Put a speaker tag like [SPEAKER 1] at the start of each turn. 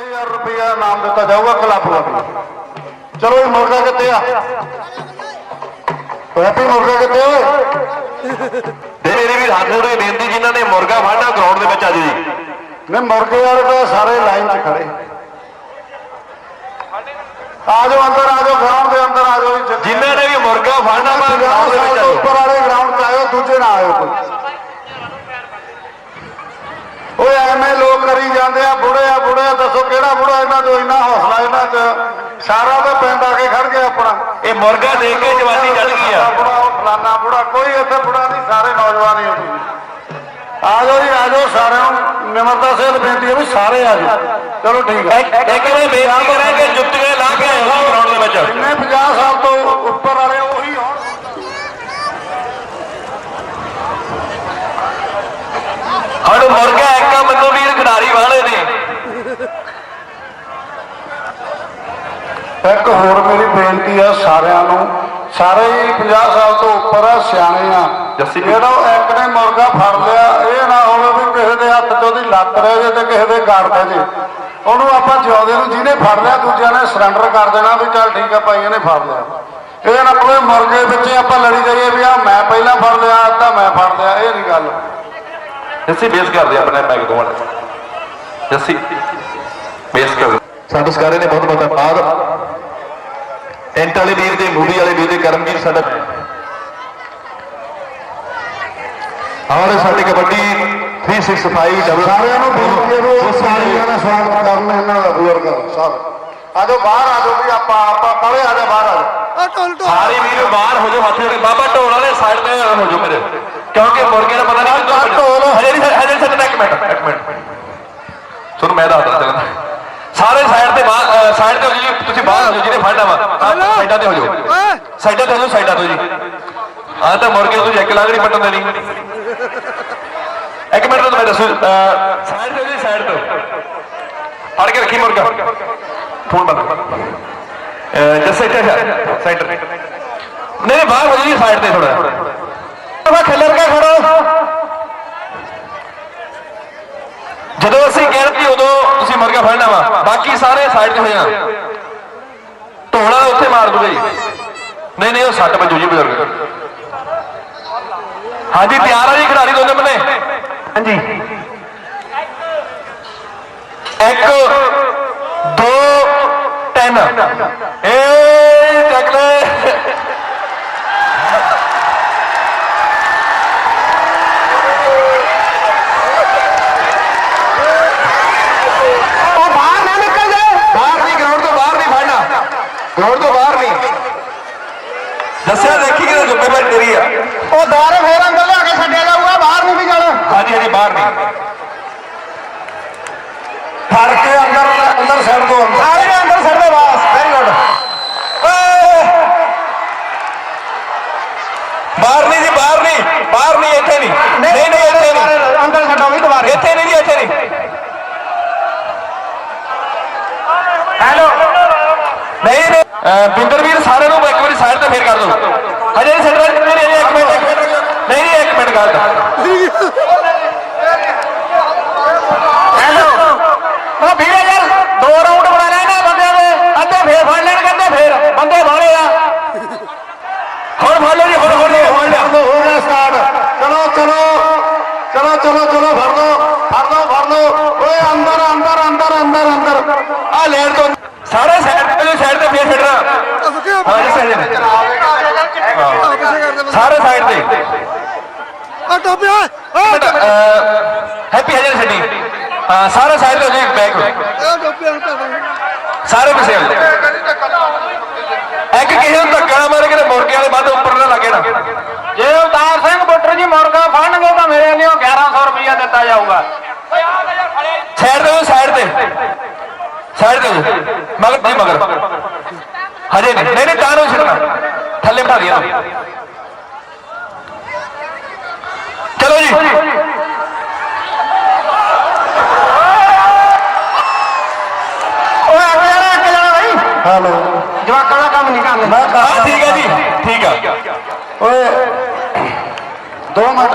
[SPEAKER 1] 5000 ਰੁਪਇਆ ਨਾਮ ਦਿੱਤਾ ਜਾਊਗਾ ਕਲੱਬ ਵੱਲੋਂ ਚਲੋ ਇਹ ਮੁਰਗਾ ਕਿੱਥੇ ਆ? ਹੈਪੀ ਮੁਰਗਾ ਕਿੱਥੇ ਓਏ?
[SPEAKER 2] ਤੇ ਮੇਰੇ ਵੀ ਹੱਥ ਜੋੜੇ ਬੇਨਤੀ ਜਿਨ੍ਹਾਂ ਨੇ ਮੁਰਗਾ ਫੜਨਾ ਗਰਾਊਂਡ ਦੇ ਵਿੱਚ ਅੱਜ ਜੀ।
[SPEAKER 1] ਨੇ ਮੁਰਗੇ ਵਾਲੇ ਤਾਂ ਸਾਰੇ ਲਾਈਨ 'ਚ ਖੜੇ। ਆ ਜਾਓ ਅੰਦਰ ਆ ਜਾਓ ਗਰਾਊਂਡ ਦੇ ਅੰਦਰ ਆ ਜਾਓ ਜੀ ਜਿੱਥੇ-
[SPEAKER 2] ਜਿਨ੍ਹਾਂ ਨੇ ਵੀ ਮੁਰਗਾ ਫੜਨਾ
[SPEAKER 1] ਪੰਜਾਹ
[SPEAKER 2] ਗਰਾਊਂਡ ਦੇ ਵਿੱਚ
[SPEAKER 1] ਉੱਪਰ ਵਾਲੇ ਗਰਾਊਂਡ 'ਚ ਆਇਓ ਦੂਜੇ ਨਾ ਆਇਓ ਕੋਈ ਓਏ ਐਵੇਂ ਲੋਕ ਕਰੀ ਜਾਂਦੇ ਆ ਬੁੜੇ ਆ ਬੁੜੇ ਆ ਦੱਸੋ ਕਿਹੜਾ ਬੁੜਾ ਇਹਨਾਂ ਤੋਂ ਇੰਨਾ ਹੌਸਲਾ ਇਹਨਾਂ 'ਚ। ਸਾਰਾ ਤਾਂ ਪਿੰਡ ਆ ਕੇ ਖੜ ਗਿਆ ਆਪਣਾ।
[SPEAKER 2] ਇਹ ਮੁਰਗਾ ਦੇਖ ਕੇ ਜਵਾਨੀ ਚੜ ਗਈ ਆ?
[SPEAKER 1] ਬੁੜਾ ਉਹ ਫਲਾਨਾ ਬੁੜਾ ਕੋਈ ਇੱਥੇ ਬੁੜਾ ਨਹੀਂ ਸਾਰੇ ਨੌਜਵਾਨ ਹੀ ਹੋ ਤੁਸੀਂ ਆ ਜਾਓ ਜੀ ਆ ਜਾਓ ਸਾਰਿਆਂ ਨੂੰ। ਨਿਮਰਤਾ ਸੇਲ ਬੇਨਤੀ ਹੈ ਵੀ ਸਾਰੇ ਆ ਜਾਓ। ਚਲੋ ਠੀਕ ਹੈ
[SPEAKER 2] ਇੱਕ ਨੇ ਬੇਨਤੀ ਕਰਾਂ ਕਿ ਜੁੱਤੀਆਂ ਲਾ ਕੇ ਆਓ ਗਰਾਊਂਡ ਦੇ ਵਿੱਚ।
[SPEAKER 1] ਜਿੰਨੇ 50 ਸਾਲ ਤੋਂ ਉੱਪਰ ਵਾਲੇ ਉਹੀ ਹੋਣ।
[SPEAKER 2] ਹਣ ਮੁਰਗਾ ਇੱਕ ਮੈਨੂੰ ਵੀਰ ਖਿਡਾਰੀ ਵਾਲੇ ਨੇ
[SPEAKER 1] ਇੱਕ ਹੋਰ ਮੇਰੀ ਬੇਨਤੀ ਆ ਸਾਰਿਆਂ ਨੂੰ। ਸਾਰੇ ਹੀ 50 ਸਾਲ ਤੋਂ ਉੱਪਰ ਆ ਸਿਆਣੇ ਆ। ਜਿਹੜਾ ਇੱਕ ਨੇ ਮੁਰਗਾ ਫੜ ਲਿਆ ਇਹ ਨਾ ਹੋਵੇ ਵੀ ਕਿਸੇ ਦੇ ਹੱਥ 'ਚ ਉਹਦੀ ਲੱਤ ਰਹਿ ਜੇ ਤੇ ਕਿਸੇ ਦੇ ਗੜ ਪੈ ਜੇ। ਉਹਨੂੰ ਆਪਾਂ ਜਿਉਂਦੇ ਨੂੰ ਜਿਹਨੇ ਫੜ ਲਿਆ ਦੂਜਿਆਂ ਨੇ ਸਰੈਂਡਰ ਕਰ ਦੇਣਾ ਵੀ ਚੱਲ ਠੀਕ ਆ ਭਾਈ ਇਹਨੇ ਫੜ ਲਿਆ। ਇਹ ਨਾ ਕੋਈ ਮੁਰਗੇ ਵਿੱਚ ਆਪਾਂ ਲੜੀ ਜਾਈਏ ਵੀ ਆ ਮੈਂ ਪਹਿਲਾਂ ਫੜ ਲਿਆ ਤਾਂ ਮੈਂ ਫੜ ਲਿਆ ਇਹ ਨਹੀਂ ਗੱਲ।
[SPEAKER 2] ਜੱਸੀ ਬੇਸ ਕਰਦੇ ਆਪਣੇ ਪੈਗ ਦੋਵਾਂ ਜੱਸੀ ਬੇਸ ਕਰ। ਸਾਡੇ ਸਕਾਰੇ ਨੇ ਬਹੁਤ ਬਹੁਤ ਧੰਨਵਾਦ। ਟੈਂਟ ਵਾਲੇ ਵੀਰ ਦੇ ਮੂਵੀ ਵਾਲੇ ਵੀਰ ਦੇ ਕਰਮਜੀਤ ਸਾਡਾ ਔਰ ਸਾਡੇ ਕਬੱਡੀ 365 ਡਬਲ
[SPEAKER 1] ਸਾਰਿਆਂ ਨੂੰ ਬੇਨਤੀ ਹੈ ਉਹ ਸਾਰਿਆਂ ਦਾ ਸਵਾਗਤ ਕਰਨ ਇਹਨਾਂ ਦਾ ਬਜ਼ੁਰਗਾਂ ਦਾ ਸਭ ਆ ਜਾਓ ਬਾਹਰ ਆ ਜਾਓ ਵੀ ਆਪਾਂ ਆਪਾਂ ਪਰੇ ਆ ਜਾ ਬਾਹਰ ਆ ਜਾਓ।
[SPEAKER 2] ਸਾਰੇ ਵੀਰ ਬਾਹਰ ਹੋ ਜਾਓ ਹੱਥ ਜੋੜੇ ਬਾਬਾ ਢੋਲ ਵਾਲੇ ਸਾਈਡ ਤੇ ਹੋ ਜਾਓ ਮੇਰੇ। ਕਿਉਂਕਿ ਮੁਰਗੇ ਦਾ ਪਤਾ ਨਹੀਂ
[SPEAKER 1] ਬਾਬਾ ਢੋਲ।
[SPEAKER 2] ਹਜੇ ਨਹੀਂ ਹਜੇ ਨਹੀਂ ਇੱਕ ਮਿੰਟ ਇੱਕ ਮਿੰਟ। ਤੁਹਾਨੂੰ ਮੈਂ ਦੱਸਦਾ ਚੱਲਦਾ ਸਾਰੇ ਸਾਈਡ ਤੇ ਬਾਹਰ ਸਾਈਡ ਤੇ ਹੋ ਜੀ ਤੁਸੀਂ ਬਾਹਰ ਹੋ ਜਾਓ ਜਿਹਨੇ ਫੜਨਾ ਵਾ। ਆਹ, ਸਾਈਡਾਂ ਤੇ ਹੋ ਜਾਓ। ਸਾਈਡਾਂ ਤੇ ਹੋ ਜਾਓ ਸਾਈਡਾਂ ਤੋਂ ਜੀ। ਆ ਤਾਂ ਮੁਰਗੇ ਨੂੰ ਇੱਕ ਲਾਂਗੜੀ ਪੱਟਣ ਦੇਣੀ। ਇੱਕ ਮਿੰਟ ਤੋਂ ਮੈਂ ਦੱਸੂ ਸਾਈਡ ਤੇ ਹੋ ਜੀ ਸਾਈਡ ਤੋਂ। ਫੜ ਕੇ ਰੱਖੀ ਮੁਰਗਾ। ਫੋਨ ਬੰਦ। ਜੱਸੇ ਇੱਥੇ ਸੈਂਟਰ ਨਹੀਂ ਨਹੀਂ ਬਾਹਰ ਹੋ ਜੀ ਸਾਈਡ ਤੇ ਥੋੜਾ ਵਾ ਖੱਲਰ ਕੇ ਖੜੋ ਜਦੋਂ ਅਸੀਂ ਕਹਿੰਦੇ ਉਦੋਂ ਤੁਸੀਂ ਮੁਰਗਾ ਫੜਨਾ ਵਾ। ਬਾਕੀ ਸਾਰੇ ਸਾਈਡ ਤੇ ਹੋਇਆ ਢੋਲਾ ਉੱਥੇ ਮਾਰ ਦੂਗਾ ਜੀ। ਨਹੀਂ ਨਹੀਂ, ਉਹ ਸੱਟ ਵੱਜੂ ਜੀ ਬਜ਼ੁਰਗ। ਹਾਂਜੀ, ਤਿਆਰ ਆ ਜੀ ਖਿਡਾਰੀ ਦੋਨੇ ਬੰਨੇ? ਹਾਂਜੀ। ਇੱਕ, ਦੋ, ਤਿੰਨ। ਇਹ ਦੱਸਿਆ ਦੇਖੀ ਕਿ ਜ਼ਿੰਮੇਵਾਰੀ ਤੇਰੀ ਆ?
[SPEAKER 1] ਉਹ ਦਾਰ ਫੇਰ ਅੰਦਰ ਲਿਆ ਕੇ ਛੱਡਿਆ ਜਾਊਗਾ ਬਾਹਰ ਨਹੀਂ ਵੀ ਜਾਣਾ।
[SPEAKER 2] ਹਾਂਜੀ ਹਾਂਜੀ ਬਾਹਰ ਨਹੀਂ।
[SPEAKER 1] ਫੜ ਕੇ ਅੰਦਰ ਅੰਦਰ ਛੱਡ ਦੋ ਅੰਦਰ।
[SPEAKER 2] ਸਾਰੇ ਨੇ ਅੰਦਰ ਛੱਡ ਦੇ ਬਾਸ ਵੈਰੀ ਗੁੱਡ ਬਾਹਰ ਨਹੀਂ ਜੀ ਬਾਹਰ ਨਹੀਂ। ਬਾਹਰ ਨਹੀਂ ਇੱਥੇ ਨਹੀਂ। ਨਹੀਂ ਨਹੀਂ ਇੱਥੇ ਨਹੀਂ।
[SPEAKER 1] ਅੰਦਰ ਛੱਡੋ ਵੀ ਦੁਬਾਰੇ।
[SPEAKER 2] ਇੱਥੇ ਨਹੀਂ ਜੀ ਇੱਥੇ ਨਹੀਂ।
[SPEAKER 1] ਹੈਲੋ
[SPEAKER 2] ਨਹੀਂ ਨਹੀਂ। ਅਹ ਬਿੰਦਰ ਵੀਰ ਸਾਰਿਆਂ ਨੂੰ ਇੱਕ ਵਾਰੀ ਸਾਈਡ ਤੇ ਫੇਰ ਕਰ ਦਿਓ ਹਜੇ ਸੈਂਟਰ ਨਹੀਂ ਨਹੀਂ ਇੱਕ ਮਿੰਟ। ਨਹੀਂ ਨਹੀਂ ਇੱਕ ਮਿੰਟ ਗੱਲ
[SPEAKER 1] ਹੈਲੋ।
[SPEAKER 2] ਉਹ ਵੀਰੇ ਯਾਰ ਦੋ ਰਾਉਂਡ ਬਣਾ ਲੈਣਾ ਬੰਦਿਆਂ ਦੇ। ਅੱਧੇ ਫੇਰ ਫੜ ਲੈਣ ਕਹਿੰਦੇ ਫੇਰ। ਬੰਦੇ ਬਾਹਲੇ ਆ। ਹੁਣ ਫੜ ਲਓ ਜੀ ਹੁਣ ਲਓ ਲਿਆ।
[SPEAKER 1] ਹੋ ਗਿਆ ਸਟਾਰਟ ਚਲੋ ਚਲੋ। ਚਲੋ ਚਲੋ ਚਲੋ ਫੜ ਲਓ। ਫੜ ਲਓ ਫੜ ਲਓ। ਓਏ ਅੰਦਰ ਅੰਦਰ ਅੰਦਰ ਅੰਦਰ ਅੰਦਰ।
[SPEAKER 2] ਆ ਲੈਣ ਤੋਂ। ਸਾਰੇ ਸਾਈਡ ਤੇ ਸਾਈਡ ਤੇ ਫੇਰ ਛੱਡਣਾ। ਹਾਂ। ਜੀ ਸਾਈਡ ਤੇ ਸਾਰੇ ਸਾਈਡ ਤੇ। ਹੈਪੀ ਹਜੇ ਛੱਡੀ। ਸਾਰੇ ਸਾਈਡ ਤੇ ਹੋ। ਜੀ ਬੈਕ ਸਾਰੇ ਪਿੱਛੇ ਹੋ। ਇੱਕ ਕਿਸੇ ਨੂੰ ਧੱਕਾ ਨਾ ਮਾਰੇ ਕਿ ਮੁਰਗੇ ਵਾਲੇ ਬੰਦ ਉੱਪਰ ਨਾ ਲੱਗੇ ਨਾ।
[SPEAKER 3] ਜੇ ਅਵਤਾਰ ਸਿੰਘ ਬੁੱਟਰ ਜੀ ਮੁਰਗਾ ਫੜਨਗੇ ਤਾਂ ਮੇਰੇ ਲਈ 1100 ਰੁਪਇਆ ਦਿੱਤਾ ਜਾਊਗਾ।
[SPEAKER 2] ਸਾਈਡ ਤੇ ਸਾਈਡ ਤੇ। ਸਾਈਡ ਤੇ। ਮਗਰ ਜੀ ਮਗਰ। ਹਜੇ ਨਹੀਂ ਨਹੀਂ ਨਹੀਂ ਤਾਂ ਨੂੰ ਛੱਡਣਾ। ਥੱਲੇ ਬਿਠਾ ਦਿਆ। ਚਲੋ ਜੀ।
[SPEAKER 3] ਓਏ ਅੱਗੇ ਜਾਣਾ ਅੱਗੇ ਜਾਣਾ ਬਈ।
[SPEAKER 1] ਹੈਲੋ।
[SPEAKER 3] ਜਵਾਕਾਂ ਦਾ ਕੰਮ ਨਹੀਂ ਕਰਨਾ।
[SPEAKER 1] ਮੈਂ
[SPEAKER 2] ਹਾਂ ਠੀਕ ਹੈ ਜੀ। ਠੀਕ ਆ।
[SPEAKER 1] ਓਏ। ਦੋ ਮਿੰਟ।